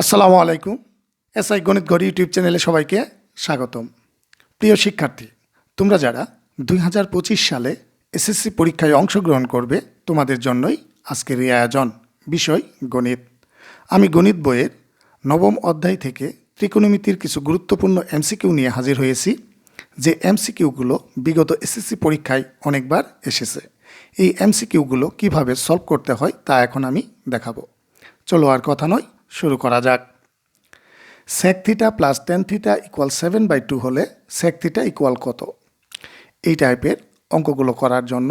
আসসালামু আলাইকুম। এসআই গণিত ঘর ইউটিউব চ্যানেলে সবাইকে স্বাগতম। প্রিয় শিক্ষার্থী, তোমরা যারা দুই হাজার পঁচিশ সালে এসএসসি পরীক্ষায় অংশগ্রহণ করবে, তোমাদের জন্যই আজকের এই আয়োজন, বিষয় গণিত। আমি গণিত বইয়ের নবম অধ্যায় থেকে ত্রিকোণমিতির কিছু গুরুত্বপূর্ণ এমসিকিউ নিয়ে হাজির হয়েছি, যে এমসিকিউগুলো বিগত এসএসসি পরীক্ষায় অনেকবার এসেছে। এই এমসিকিউগুলো কীভাবে সলভ করতে হয় তা এখন আমি দেখাবো। চলো আর কথা নয় শুরু করা যাক। Sec theta plus tan theta equal seven by two হলে সেক থিটা ইকুয়াল কত? এই টাইপের অঙ্কগুলো করার জন্য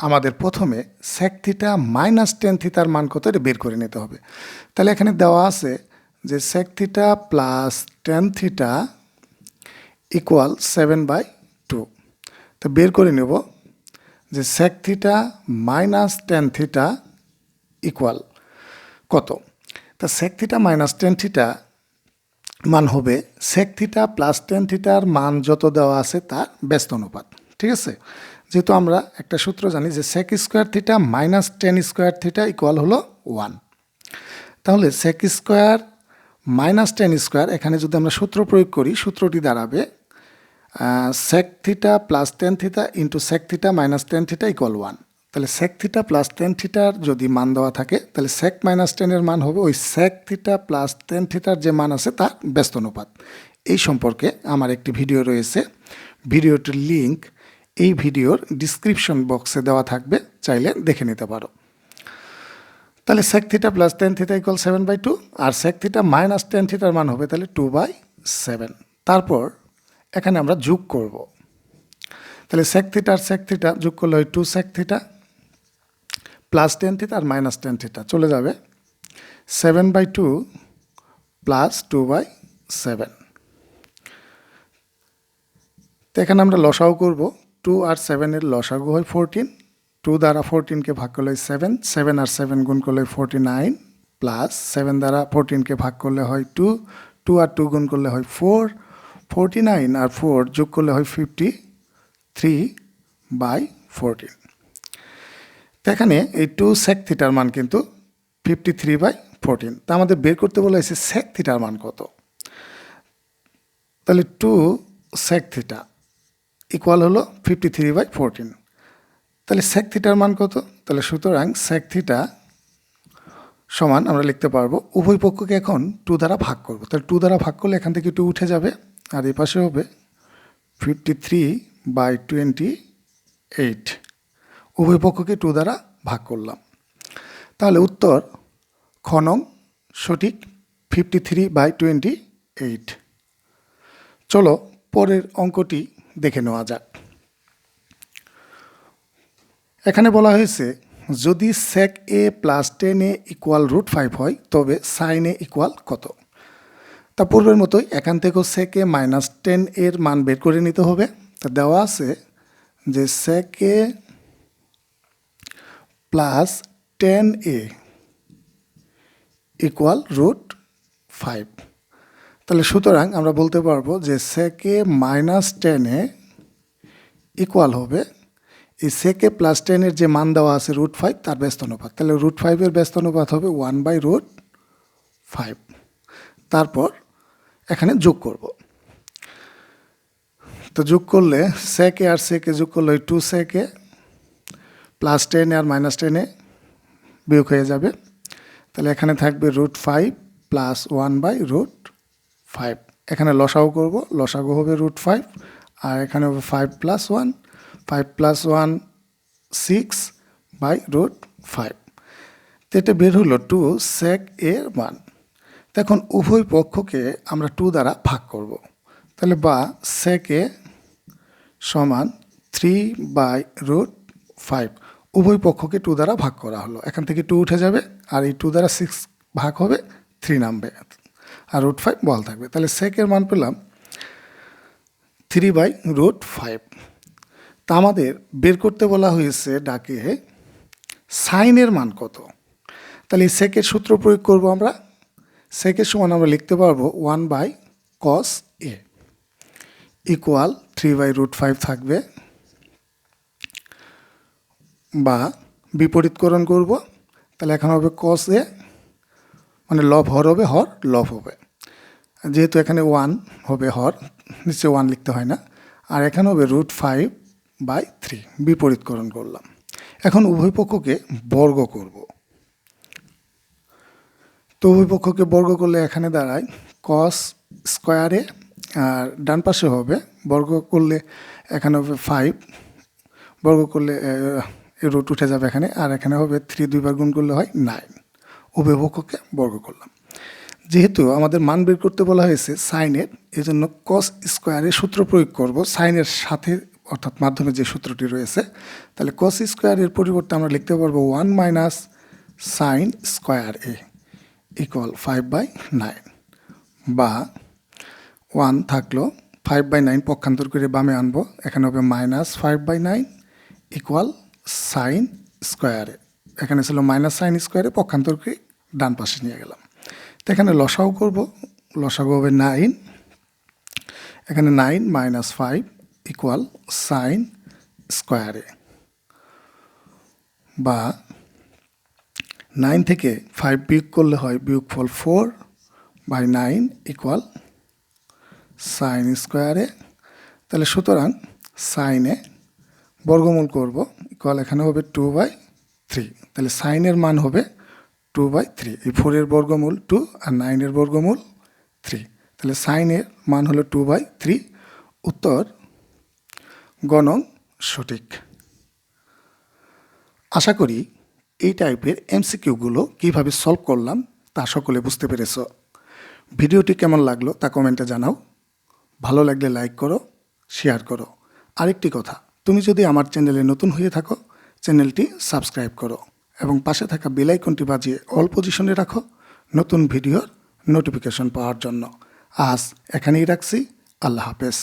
আমাদের প্রথমে সেক থিটা মাইনাস টেন থিটার মান কত এটা বের করে নিতে হবে। তাহলে এখানে দেওয়া আছে যে sec theta plus tan theta equal seven by two তো বের করে নেব যে sec theta minus tan theta equal কত? তা sec theta minus tan theta মান হবে সেক থিটা প্লাস টেন থিটার মান যত দেওয়া আছে তার ব্যস্ত অনুপাত, ঠিক আছে? যেহেতু আমরা একটা সূত্র জানি যে sec square theta minus tan square theta equal হলো ওয়ান তাহলে sec square minus tan square এখানে যদি আমরা সূত্র প্রয়োগ করি, সূত্রটি দাঁড়াবে sec theta plus tan theta into sec theta minus tan theta equal one তাহলে সেক থিটা প্লাস টেন থিটার যদি মান দেওয়া থাকে, তাহলে সেক মাইনাস টেনের মান হবে ওই সেক থিটা প্লাস টেন থিটার যে মান আছে তার ব্যস্ত অনুপাত। এই সম্পর্কে আমার একটি ভিডিও রয়েছে। ভিডিওটির লিংক এই ভিডিওর ডিসক্রিপশন বক্সে দেওয়া থাকবে, চাইলে দেখে নিতে পারো। তাহলে sec theta plus tan theta equal seven by two R sec theta minus tan থিটার মান হবে তাহলে টু বাই সেভেন তারপর এখানে আমরা যোগ করব। তাহলে সেক থিটা আর সেক থিটা যোগ করলে ওই two sec theta plus tan theta আর মাইনাস টেন থিটা চলে যাবে seven by two plus two by seven তো এখানে আমরা লসাগু করব টু আর সেভেনের লসাগু হয় ফোরটিন টু দ্বারা ফোরটিনকে ভাগ করলে সেভেন সেভেন আর সেভেন গুণ করলে ফোরটি নাইন প্লাস সেভেন দ্বারা ফোরটিনকে ভাগ করলে হয় টু টু আর টু গুণ করলে হয় ফোর ফোরটি নাইন আর ফোর যোগ করলে হয় ফিফটি থ্রি বাই ফোরটিন এখানে এই টু সেক থিটার মান কিন্তু ফিফটি থ্রি বাই ফোরটিন তা আমাদের বের করতে বলা হয়েছে সেক থিটার মান কত? তাহলে টু সেক থিটা ইকুয়াল হলো ফিফটি থ্রি বাই ফোরটিন তাহলে সেক থিটার মান কত? তাহলে সুতরাং সেক থিটা সমান আমরা লিখতে পারব উভয় পক্ষকে এখন টু দ্বারা ভাগ করব। তাহলে টু দ্বারা ভাগ করলে এখান থেকে টু উঠে যাবে আর এই পাশে হবে fifty three by twenty eight উভয় পক্ষকে টু দ্বারা ভাগ করলাম। তাহলে উত্তর খনং সঠিক fifty three by twenty eight চলো পরের অঙ্কটি দেখে নেওয়া যাক। এখানে বলা হয়েছে, যদি sec A plus tan A equal root five হয়, তবে সাইন এ ইকুয়াল কত? তা পূর্বের মতোই এখান থেকেও সেক এ মাইনাস টেন এর মান বের করে নিতে হবে। তা দেওয়া আছে যে sec A plus tan A equal root five তাহলে সুতরাং আমরা বলতে পারব যে সেকে মাইনাস টেনে ইকুয়াল হবে। এই সেকে প্লাস টেনের যে মান দেওয়া আছে রুট ফাইভ তার ব্যস্ত অনুপাত। তাহলে রুট ফাইভের ব্যস্ত অনুপাত হবে ওয়ান বাই রুট ফাইভ তারপর এখানে যোগ করব। তো যোগ করলে সেকে আর সেকে যোগ করলে টু সেকে প্লাস টেনে আর মাইনাস টেনে বিয়োগ হয়ে যাবে। তাহলে এখানে থাকবে root five plus one by root five এখানে লসাগু করব, লসাগু হবে রুট ফাইভ আর এখানে হবে five plus one five plus one six by root five তো এটা বের হলো টু সেক এর মান। এখন উভয় পক্ষকে আমরা টু দ্বারা ভাগ করব। তাহলে বা সেক সমান থ্রি বাই রুট ফাইভ উভয় পক্ষকে টু দ্বারা ভাগ করা হলো। এখান থেকে টু উঠে যাবে আর এই টু দ্বারা সিক্স ভাগ হবে থ্রি নামবে। আর রুট ফাইভ বল থাকবে। তাহলে সেকের মান পেলাম থ্রি বাই রুট ফাইভ তা আমাদের বের করতে বলা হয়েছে ডাকে সাইনের মান কত? তাহলে সেকের সূত্র প্রয়োগ করব আমরা। সেকের সমান আমরা লিখতে পারব one by cos A equal three by root five থাকবে। বা বিপরীতকরণ করব, তাহলে এখন হবে কস এ মানে লভ হর হবে, হর লভ হবে। যেহেতু এখানে ওয়ান হবে হর নিচে ওয়ান লিখতে হয় না। আর এখানে হবে রুট ফাইভ বাই থ্রি বিপরীতকরণ করলাম। এখন উভয় পক্ষকে বর্গ করব। তো উভয় পক্ষকে বর্গ করলে এখানে দাঁড়ায় কস স্কোয়ারে আর ডান পাশে হবে বর্গ করলে এখানে হবে ফাইভ বর্গ করলে রুট উঠে যাবে এখানে, আর এখানে হবে থ্রি দুইবার গুণ করলে হয় নাইন উভয় পক্ষকে বর্গ করলাম। যেহেতু আমাদের মান বের করতে বলা হয়েছে সাইনের এই জন্য কস স্কোয়ারের সূত্র প্রয়োগ করব। সাইনের সাথে, অর্থাৎ মাধ্যমে যে সূত্রটি রয়েছে, তাহলে কস স্কোয়ারের পরিবর্তে আমরা লিখতে পারব one minus sine square A equal five by nine বা ওয়ান থাকল ফাইভ বাই নাইন পক্ষান্তর করে বামে আনব, এখানে হবে minus five by nine equal sine স্কোয়ারে এখানে ছিল মাইনাস সাইন স্কোয়ারে পক্ষান্তর করে ডান পাশে নিয়ে গেলাম। তো এখানে লসাও করব, লসাগু হবে নাইন এখানে nine minus five equal sign স্কোয়ারে বা নাইন থেকে ফাইভ বিয়োগ করলে হয় বিয়োগ ফল four by nine equal sign স্কোয়ারে তাহলে সুতরাং সাইনে বর্গমূল করব ইকুয়াল এখানে হবে টু বাই থ্রি তাহলে সাইনের মান হবে টু বাই থ্রি এই ফোরের বর্গমূল টু আর নাইনের বর্গমূল থ্রি তাহলে সাইনের মান হলো টু বাই থ্রি উত্তর গণং সঠিক। আশা করি এই টাইপের এমসিকিউগুলো কীভাবে সলভ করলাম তা সকলে বুঝতে পেরেছ। ভিডিওটি কেমন লাগল তা কমেন্টে জানাও। ভালো লাগলে লাইক করো শেয়ার করো। আরেকটি কথা তুমি যদি আমার চ্যানেলে নতুন হয়ে থাকো, চ্যানেলটি সাবস্ক্রাইব করো এবং পাশে থাকা বেলাইকনটি বাজিয়ে অল পজিশনে রাখো নতুন ভিডিওর নোটিফিকেশন পাওয়ার জন্য। আজ এখানেই রাখছি। আল্লাহ হাফেজ।